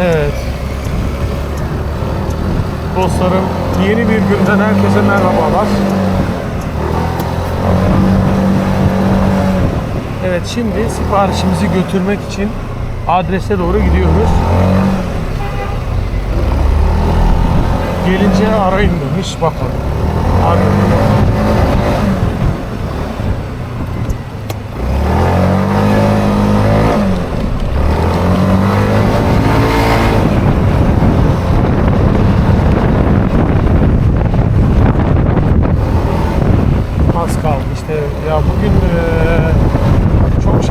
Evet. Dostlarım yeni bir günden herkese merhabalar. Evet şimdi siparişimizi götürmek için adrese doğru gidiyoruz. Gelince arayın demiş bakın. Arayın.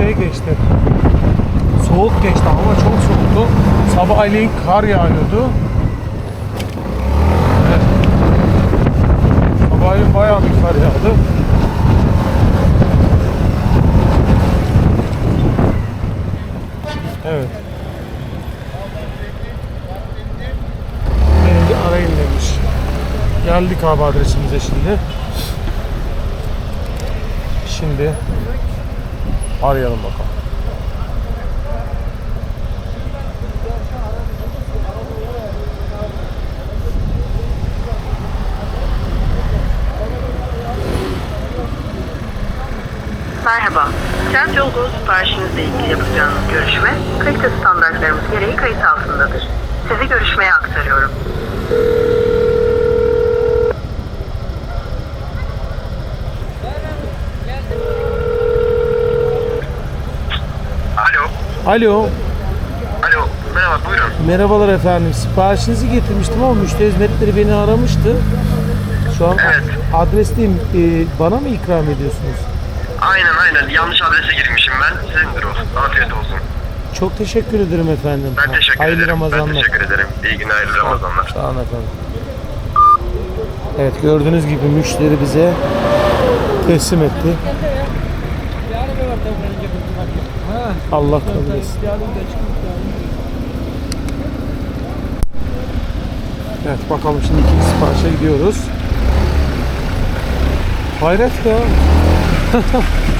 Şey geçti. Soğuk geçti. Hava çok soğuktu. Sabahleyin kar yağıyordu. Evet. Sabahleyin bayağı bir kar yağdı. Evet. Beni arayın demiş. Geldik abi adresimize şimdi. Şimdi arayalım bakalım. Merhaba. Trend yolculuğu siparişinizle ilgili yapacağınız görüşme, kalite standartlarımız gereği kayıt altındadır. Sizi görüşmeye aktarıyorum. Alo. Alo, Alo. Merhaba buyurun. merhabalar efendim. Siparişinizi getirmiştim ama müşteri hizmetleri beni aramıştı. Şu an Evet. adresteyim. Ee, bana mı ikram ediyorsunuz? Aynen aynen. Yanlış adrese girmişim ben. Sizindir o. Afiyet olsun. Çok teşekkür ederim efendim. Ben teşekkür Hayırlı ederim. Ramazanlar. Ben teşekkür ederim. İyi günler, hayırlı Ramazanlar. Sağ olun efendim. Evet gördüğünüz gibi müşteri bize teslim etti. Allah kabul etsin. Evet bakalım şimdi ikinci siparişe gidiyoruz. Hayret ya.